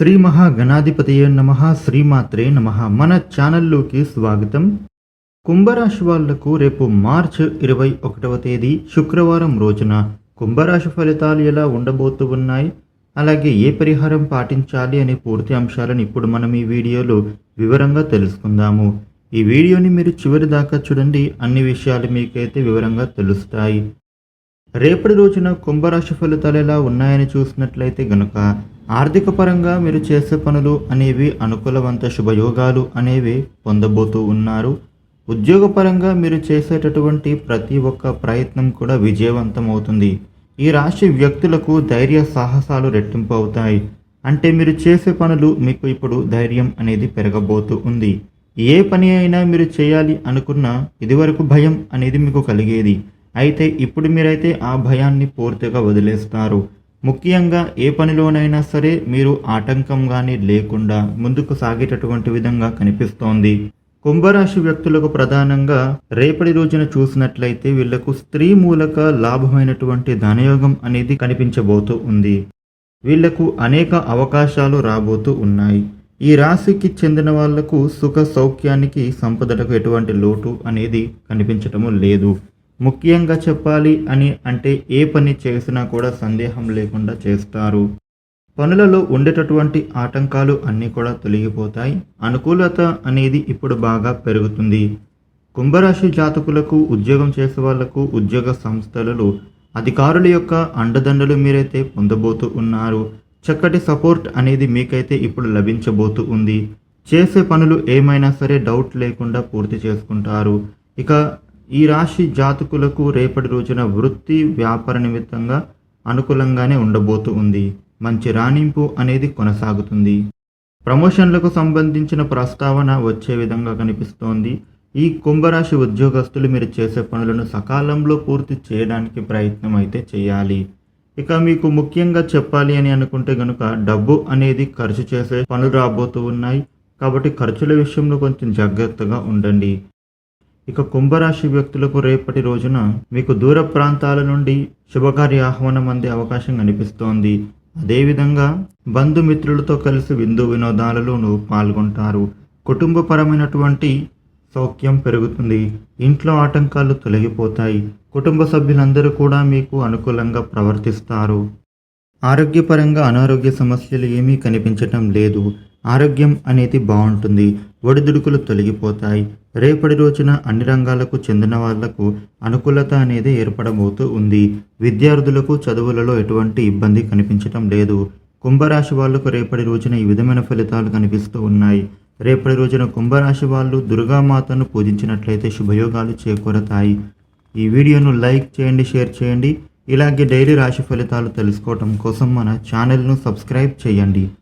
శ్రీ మహాగణాధిపతయ నమ శ్రీమాత్రే నమ. మన ఛానల్లోకి స్వాగతం. కుంభరాశి వాళ్ళకు రేపు మార్చ్ ఇరవై ఒకటవ తేదీ శుక్రవారం రోజున కుంభరాశి ఫలితాలు ఎలా ఉండబోతూ ఉన్నాయి అలాగే ఏ పరిహారం పాటించాలి అనే పూర్తి అంశాలను ఇప్పుడు మనం ఈ వీడియోలో వివరంగా తెలుసుకుందాము. ఈ వీడియోని మీరు చివరి దాకా చూడండి అన్ని విషయాలు మీకైతే వివరంగా తెలుస్తాయి. రేపటి రోజున కుంభరాశి ఫలితాలు ఎలా ఉన్నాయని చూసినట్లయితే గనుక ఆర్థిక పరంగా మీరు చేసే పనులు అనేవి అనుకూలవంత శుభయోగాలు అనేవి పొందబోతూ ఉన్నారు. ఉద్యోగపరంగా మీరు చేసేటటువంటి ప్రతి ఒక్క ప్రయత్నం కూడా విజయవంతం అవుతుంది ఈ రాశి వ్యక్తులకు ధైర్య సాహసాలు రెట్టింపు అవుతాయి. అంటే మీరు చేసే పనులు మీకు ఇప్పుడు ధైర్యం అనేది పెరగబోతూ ఉంది. ఏ పని అయినా మీరు చేయాలి అనుకున్నా ఇదివరకు భయం అనేది మీకు కలిగేది. అయితే ఇప్పుడు మీరైతే ఆ భయాన్ని పూర్తిగా వదిలేస్తారు. ముఖ్యంగా ఏ పనిలోనైనా సరే మీరు ఆటంకంగానే లేకుండా ముందుకు సాగేటటువంటి విధంగా కనిపిస్తోంది. కుంభరాశి వ్యక్తులకు ప్రధానంగా రేపటి రోజున చూసినట్లయితే వీళ్ళకు స్త్రీ మూలక లాభమైనటువంటి ధనయోగం అనేది కనిపించబోతూ ఉంది. వీళ్ళకు అనేక అవకాశాలు రాబోతూ ఉన్నాయి. ఈ రాశికి చెందిన వాళ్ళకు సుఖ సౌఖ్యానికి సంపదలకు ఎటువంటి లోటు అనేది కనిపించటము లేదు. ముఖ్యంగా చెప్పాలి అని అంటే ఏ పని చేసినా కూడా సందేహం లేకుండా చేస్తారు. పనులలో ఉండేటటువంటి ఆటంకాలు అన్నీ కూడా తొలగిపోతాయి. అనుకూలత అనేది ఇప్పుడు బాగా పెరుగుతుంది. కుంభరాశి జాతకులకు ఉద్యోగం చేసే వాళ్ళకు ఉద్యోగ సంస్థలలో అధికారుల యొక్క అండదండలు మీరైతే పొందబోతూ ఉన్నారు. చక్కటి సపోర్ట్ అనేది మీకైతే ఇప్పుడు లభించబోతూ ఉంది. చేసే పనులు ఏమైనా సరే డౌట్ లేకుండా పూర్తి చేసుకుంటారు. ఇక ఈ రాశి జాతకులకు రేపటి రోజున వృత్తి వ్యాపార నిమిత్తంగా అనుకూలంగానే ఉండబోతూ ఉంది. మంచి రాణింపు అనేది కొనసాగుతుంది. ప్రమోషన్లకు సంబంధించిన ప్రస్తావన వచ్చే విధంగా కనిపిస్తోంది. ఈ కుంభరాశి ఉద్యోగస్తులు మీరు చేసే పనులను సకాలంలో పూర్తి చేయడానికి ప్రయత్నం అయితే చేయాలి. ఇక మీకు ముఖ్యంగా చెప్పాలి అని అనుకుంటే గనుక డబ్బు అనేది ఖర్చు చేసే పనులు రాబోతూ ఉన్నాయి. కాబట్టి ఖర్చుల విషయంలో కొంచెం జాగ్రత్తగా ఉండండి. ఇక కుంభరాశి వ్యక్తులకు రేపటి రోజున మీకు దూర ప్రాంతాల నుండి శుభకార్య ఆహ్వానం అందే అవకాశం కనిపిస్తోంది. అదేవిధంగా బంధుమిత్రులతో కలిసి విందు వినోదాలలోనూ పాల్గొంటారు. కుటుంబపరమైనటువంటి సౌఖ్యం పెరుగుతుంది. ఇంట్లో ఆటంకాలు తొలగిపోతాయి. కుటుంబ సభ్యులందరూ కూడా మీకు అనుకూలంగా ప్రవర్తిస్తారు. ఆరోగ్యపరంగా అనారోగ్య సమస్యలు ఏమీ కనిపించటం లేదు. ఆరోగ్యం అనేది బాగుంటుంది ఒడిదుడుకులు తొలగిపోతాయి. రేపటి రోజున అన్ని రంగాలకు చెందిన వాళ్ళకు అనుకూలత అనేది ఏర్పడబోతూ ఉంది. విద్యార్థులకు చదువులలో ఎటువంటి ఇబ్బంది కనిపించటం లేదు. కుంభరాశి వాళ్ళకు రేపటి రోజున ఈ విధమైన ఫలితాలు కనిపిస్తూ ఉన్నాయి. రేపటి రోజున కుంభరాశి వాళ్ళు దుర్గామాతను పూజించినట్లయితే శుభయోగాలు చేకూరతాయి. ఈ వీడియోను లైక్ చేయండి షేర్ చేయండి. ఇలాగే డైలీ రాశి ఫలితాలు తెలుసుకోవటం కోసం మన ఛానల్ను సబ్స్క్రైబ్ చేయండి.